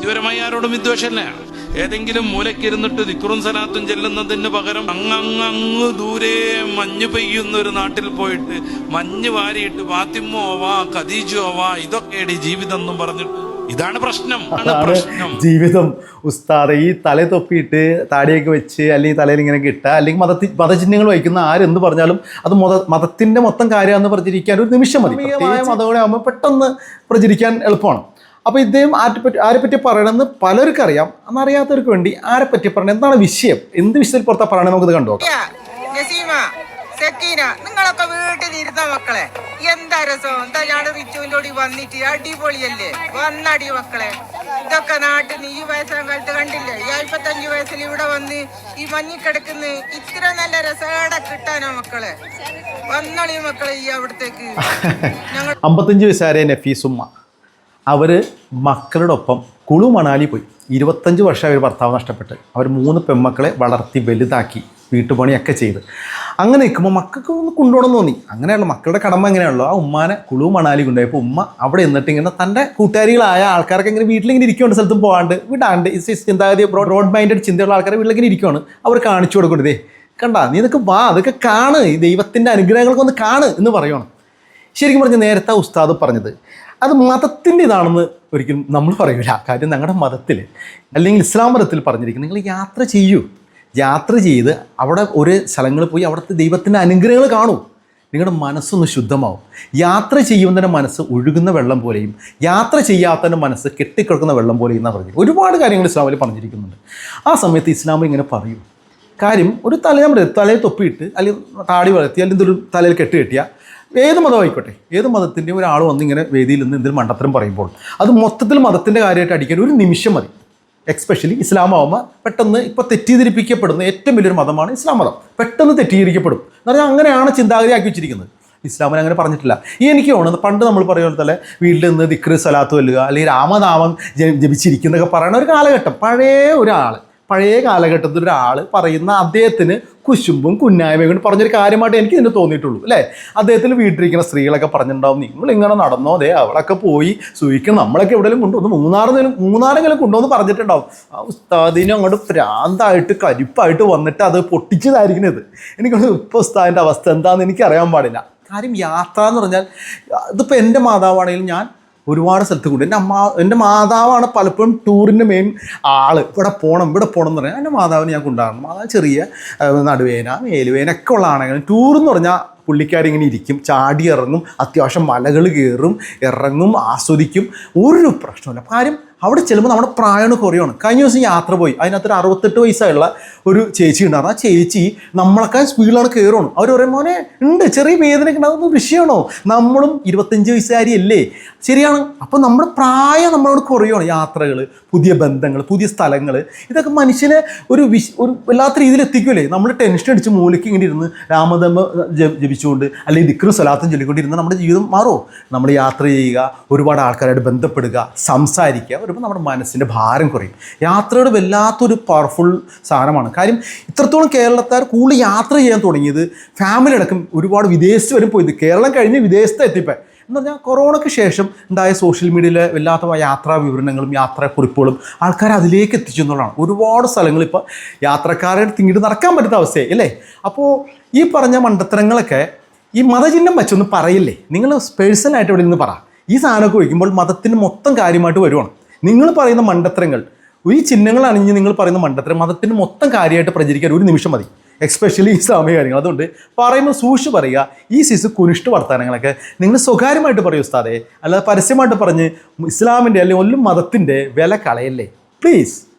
വ്യക്തിപരമായി ആരോടും വിദ്വേഷമല്ല. ഏതെങ്കിലും മൂലക്കിരുന്നിട്ട് ദിക്റും സലാത്തും ചെല്ലുന്നതിന് പകരം അങ്ങങ്ങ് ദൂരെ മഞ്ഞ് പെയ്യുന്ന ഒരു നാട്ടിൽ പോയിട്ട് മഞ്ഞ് വാരിയിട്ട് വാത്തിമ്മോവാ കദീജോവാ ഇതൊക്കെയാണ് ജീവിതം എന്നും പറഞ്ഞിട്ട്. ഇതാണ് പ്രശ്നം. പ്രശ്നം. ജീവിതം. ഉസ്താദ് ഈ തല തൊപ്പിയിട്ട് താടിയൊക്കെ വെച്ച് അല്ലെങ്കിൽ തലയിൽ ഇങ്ങനെ കിട്ടുക അല്ലെങ്കിൽ മതത്തി മതചിഹ്നങ്ങൾ വഹിക്കുന്ന ആരെന്ത് പറഞ്ഞാലും അത് മത മതത്തിന്റെ മൊത്തം കാര്യമാണെന്ന് പ്രചരിക്കാൻ ഒരു നിമിഷം മതി. മതങ്ങളെ ആകുമ്പോൾ പെട്ടെന്ന് പ്രചരിക്കാൻ എളുപ്പമാണ്. അപ്പോൾ ഇദ്ദേഹം ആരെപ്പറ്റി ആരെപ്പറ്റി പറയണമെന്ന് പലർക്കും അറിയാം എന്നറിയാത്തവർക്ക് വേണ്ടി ആരെപ്പറ്റി പറയണം? എന്താണ് വിഷയം? എന്ത് വിഷയത്തിൽ പുറത്താ പറയണം നമുക്കിത് കണ്ടു സക്കീന നിങ്ങളൊക്കെ വീട്ടിലിരുന്ന മക്കളെ. എന്താ രസം? എന്താ ഞാൻ റിച്ചുവിന്റെ കൂടി വന്നിട്ട്? അടിപൊളിയല്ലേ? വന്നടി മക്കളെ. ഇതൊക്കെ നാട്ടിൽ ഈ വയസ്സാം കാലത്ത് കണ്ടില്ലേ? ഈ അമ്പത്തഞ്ചു വയസ്സിൽ ഇവിടെ വന്ന് ഈ മഞ്ഞിക്കിടക്കുന്ന ഇത്ര നല്ല രസേടെ കിട്ടാനോ മക്കളെ. വന്നളി മക്കളെ ഈ അവിടത്തേക്ക്. ഞങ്ങൾ അമ്പത്തഞ്ച് വയസ്സുകാരെ നഫീസുമ്മ. അവർ മക്കളുടെ ഒപ്പം കുളു മണാലി പോയി. ഇരുപത്തഞ്ച് വർഷം അവർ ഭർത്താവ് നഷ്ടപ്പെട്ട്. അവർ മൂന്ന് പെൺമക്കളെ വളർത്തി വലുതാക്കി വീട്ടുപണിയൊക്കെ ചെയ്ത്. അങ്ങനെ നിൽക്കുമ്പോൾ മക്കൾക്ക് ഒന്ന് കൊണ്ടുപോകണം തോന്നി. അങ്ങനെയുള്ള മക്കളുടെ കടമ എങ്ങനെയാണല്ലോ. ആ ഉമ്മാനെ കുളു മണാലി കൊണ്ടുപോയപ്പോൾ ഉമ്മ അവിടെ എന്നിട്ട് ഇങ്ങനെ തന്റെ കൂട്ടുകാരികളായ ആൾക്കാരൊക്കെ ഇങ്ങനെ വീട്ടിലിങ്ങനെ ഇരിക്കുന്നുണ്ട് സ്ഥലത്തും പോകാണ്ട് വിടാണ്ട്. ചിന്താഗതി ബ്രോഡ് മൈൻഡഡ് ചിന്തയുള്ള ആൾക്കാർ വീട്ടിലിങ്ങനെ ഇരിക്കുവാണ്. അവർ കാണിച്ചു കൊടുക്കരുതേ കണ്ട നീ ഇതൊക്കെ വാ അതൊക്കെ കാണ്. ദൈവത്തിന്റെ അനുഗ്രഹങ്ങൾക്കൊന്ന് കാണ് എന്ന് പറയണം ശരിക്കും പറഞ്ഞ് നേരത്തെ ഉസ്താദ് പറഞ്ഞത് അത് മതത്തിന്റെ ഇതാണെന്ന് ഒരിക്കലും നമ്മൾ പറയൂല. കാര്യം ഞങ്ങളുടെ മതത്തിൽ അല്ലെങ്കിൽ ഇസ്ലാം മതത്തിൽ പറഞ്ഞിരിക്കും നിങ്ങൾ യാത്ര ചെയ്യൂ. യാത്ര ചെയ്ത് അവിടെ ഒരു സ്ഥലങ്ങളിൽ പോയി അവിടുത്തെ ദൈവത്തിന്റെ അനുഗ്രഹങ്ങൾ കാണൂ. നിങ്ങളുടെ മനസ്സൊന്ന് ശുദ്ധമാവും. യാത്ര ചെയ്യുന്നതിന്റെ മനസ്സ് ഒഴുകുന്ന വെള്ളം പോലെയും യാത്ര ചെയ്യാത്തതിന്റെ മനസ്സ് കെട്ടിക്കിടക്കുന്ന വെള്ളം പോലെയും എന്നാണ് പറഞ്ഞത് ഒരുപാട് കാര്യങ്ങൾ ഇസ്ലാമിൽ പറഞ്ഞിരിക്കുന്നുണ്ട്. ആ സമയത്ത് ഇസ്ലാമിൽ ഇങ്ങനെ പറയും. കാര്യം ഒരു തല നമ്മുടെ തലയിൽ തൊപ്പിയിട്ട് അല്ലെങ്കിൽ താടി വളർത്തി അല്ലെങ്കിൽ എന്തൊരു തലയിൽ കെട്ടി കെട്ടിയ ഏത് മതമായിക്കോട്ടെ ഏത് മതത്തിന്റെ ഒരാൾ വന്ന് ഇങ്ങനെ വേദിയിൽ നിന്ന് എന്തെങ്കിലും മണ്ടത്തരം പറയുമ്പോൾ അത് മൊത്തത്തിൽ മതത്തിന്റെ കാര്യമായിട്ട് അടിക്കാൻ ഒരു നിമിഷം മതി. എക്സ്പെഷ്യലി ഇസ്ലാം ആവുമ്പോൾ പെട്ടെന്ന് ഇപ്പോൾ തെറ്റിദ്ധരിപ്പിക്കപ്പെടുന്ന ഏറ്റവും വലിയൊരു മതമാണ് ഇസ്ലാം മതം. പെട്ടെന്ന് തെറ്റിദ്ധരിക്കപ്പെടും. എന്ന് പറഞ്ഞാൽ അങ്ങനെയാണ് ചിന്താഗതി ആക്കി വെച്ചിരിക്കുന്നത്. ഇസ്ലാമിന് അങ്ങനെ പറഞ്ഞിട്ടില്ല. ഈ എനിക്ക് തോന്നുന്നത് പണ്ട് നമ്മൾ പറയുന്ന പോലെ വീട്ടിൽ നിന്ന് ദിക്റ് സലാത്ത് വല്ലുക അല്ലെങ്കിൽ രാമനാമം ജപിച്ചിരിക്കുന്നതൊക്കെ പറയുന്ന ഒരു കാലഘട്ടം. പഴയ ഒരാൾ പഴയ കാലഘട്ടത്തിൽ ഒരാൾ പറയുന്ന അദ്ദേഹത്തിന് കുശുമ്പും കുന്നായ്മയും കൊണ്ട് പറഞ്ഞൊരു കാര്യമായിട്ട് എനിക്ക് ഇതിന് തോന്നിയിട്ടുള്ളൂ അല്ലേ? അദ്ദേഹത്തിന് വീട്ടിലിരിക്കുന്ന സ്ത്രീകളൊക്കെ പറഞ്ഞിട്ടുണ്ടാവും നിങ്ങൾ ഇങ്ങനെ നടന്നോ? അതെ അവളൊക്കെ പോയി സൂയിക്കണം നമ്മളൊക്കെ എവിടെയെങ്കിലും കൊണ്ടുവന്ന് മൂന്നാറെങ്കിലും മൂന്നാറെങ്കിലും കൊണ്ടുവന്ന് പറഞ്ഞിട്ടുണ്ടാവും. ആ ഉസ്താദിനും അങ്ങോട്ട് പ്രാന്തായിട്ട് കരിപ്പായിട്ട് വന്നിട്ട് അത് പൊട്ടിച്ചതായിരിക്കുന്നത് എനിക്ക് ഇപ്പോൾ ഉസ്താദിന്റെ അവസ്ഥ എന്താണെന്ന് എനിക്ക് അറിയാൻ പാടില്ല. കാര്യം യാത്ര എന്ന് പറഞ്ഞാൽ ഇതിപ്പോൾ എന്റെ മാതാവാണെങ്കിലും ഞാൻ ഒരുപാട് സ്ഥലത്ത് കൊണ്ട് എന്റെ അമ്മ എന്റെ മാതാവാണ് പലപ്പോഴും ടൂറിന്റെ മെയിൻ ആൾ. ഇവിടെ പോകണം ഇവിടെ പോകണം എന്ന് പറഞ്ഞാൽ എന്റെ മാതാവിനെ ഞാൻ കൊണ്ടാകണം മാതാവ് ചെറിയ നടുവേന മേലുവേന ഒക്കെ ഉള്ള ആണെങ്കിലും ടൂർ എന്ന് പറഞ്ഞാൽ പുള്ളിക്കാരിങ്ങനെ ഇരിക്കും ചാടി ഇറങ്ങും അത്യാവശ്യം മലകൾ കയറും ഇറങ്ങും ആസ്വദിക്കും. ഒരു പ്രശ്നമില്ല കാര്യം അവിടെ ചെല്ലുമ്പോൾ നമ്മുടെ പ്രായമാണ് കുറയാണ് കഴിഞ്ഞ ദിവസം യാത്ര പോയി. അതിനകത്തൊരു അറുപത്തെട്ട് വയസ്സായുള്ള ഒരു ചേച്ചി ഉണ്ടായിരുന്നു. ആ ചേച്ചി നമ്മളൊക്കെ സ്പീഡിലാണ് കയറുകയാണ് അവർ പറയും മോനെ ഉണ്ട്. ചെറിയ വേദനയൊക്കെ ഉണ്ടാകുന്ന വിഷയമാണോ? നമ്മളും ഇരുപത്തഞ്ച് വയസ്സുകാരി അല്ലേ ശരിയാണ്. അപ്പോൾ നമ്മുടെ പ്രായം നമ്മളോട് കുറയാണ് യാത്രകൾ പുതിയ ബന്ധങ്ങൾ പുതിയ സ്ഥലങ്ങൾ ഇതൊക്കെ മനുഷ്യനെ ഒരു വിശ് ഒരു വല്ലാത്ത രീതിയിൽ എത്തിക്കുമല്ലേ നമ്മൾ ടെൻഷൻ അടിച്ച് മൂലയ്ക്ക് ഇങ്ങനെ ഇരുന്ന് രാമധമ ജ- ജപിച്ചുകൊണ്ട് അല്ലെങ്കിൽ ദിക്രു സ്വലാത്തും ചൊല്ലിക്കൊണ്ടിരുന്ന നമ്മുടെ ജീവിതം മാറുമോ നമ്മൾ യാത്ര ചെയ്യുക ഒരുപാട് ആൾക്കാരായിട്ട് ബന്ധപ്പെടുക സംസാരിക്കുക വരുമ്പോൾ നമ്മുടെ മനസ്സിന്റെ ഭാരം കുറയും. യാത്രയുടെ വല്ലാത്തൊരു പവർഫുൾ സാധനമാണ്. കാര്യം ഇത്രത്തോളം കേരളക്കാർ കൂടുതൽ യാത്ര ചെയ്യാൻ തുടങ്ങിയത് ഫാമിലി അടക്കം ഒരുപാട് വിദേശത്ത് വരും പോയത്. കേരളം കഴിഞ്ഞ് വിദേശത്ത് എത്തിപ്പോൾ എന്ന് പറഞ്ഞാൽ കൊറോണയ്ക്ക് ശേഷം ഉണ്ടായ സോഷ്യൽ മീഡിയയിലെ വല്ലാത്ത യാത്രാ വിവരണങ്ങളും യാത്രാക്കുറിപ്പുകളും ആൾക്കാർ അതിലേക്ക് എത്തിച്ചു എന്നുള്ളതാണ്. ഒരുപാട് സ്ഥലങ്ങൾ ഇപ്പോൾ യാത്രക്കാരെ തിങ്ങിട്ട് നടക്കാൻ പറ്റുന്ന അവസ്ഥയായി അല്ലേ? അപ്പോൾ ഈ പറഞ്ഞ മണ്ടത്തരങ്ങളൊക്കെ ഈ മതചിഹ്നം വെച്ചൊന്ന് പറയില്ലേ? നിങ്ങൾ പേഴ്സണലായിട്ട് ഇവിടെ നിന്ന് പറ. ഈ സാധനമൊക്കെ ഒഴിക്കുമ്പോൾ മതത്തിന് മൊത്തം കാര്യമായിട്ട് വരുവാണ്. നിങ്ങൾ പറയുന്ന മണ്ടത്തരങ്ങൾ ഈ ചിഹ്നങ്ങൾ അണിഞ്ഞ് നിങ്ങൾ പറയുന്ന മണ്ടത്തരം മതത്തിന് മൊത്തം കാര്യമായിട്ട് പ്രചരിക്കാൻ ഒരു നിമിഷം മതി. എക്സ്പെഷ്യലി ഇസ്ലാമിക കാര്യങ്ങൾ. അതുകൊണ്ട് പറയുമ്പോൾ സൂക്ഷിച്ച് പറയുക ഈ സിസ് കുനിഷ്ഠ വർത്തമാനങ്ങളൊക്കെ നിങ്ങൾ സ്വകാര്യമായിട്ട് പറയൂ ഉസ്താദേ. അല്ലാതെ പരസ്യമായിട്ട് പറഞ്ഞ് ഇസ്ലാമിന്റെ അല്ലെങ്കിൽ ഒല്ലും മതത്തിന്റെ വില കളയല്ലേ. പ്ലീസ്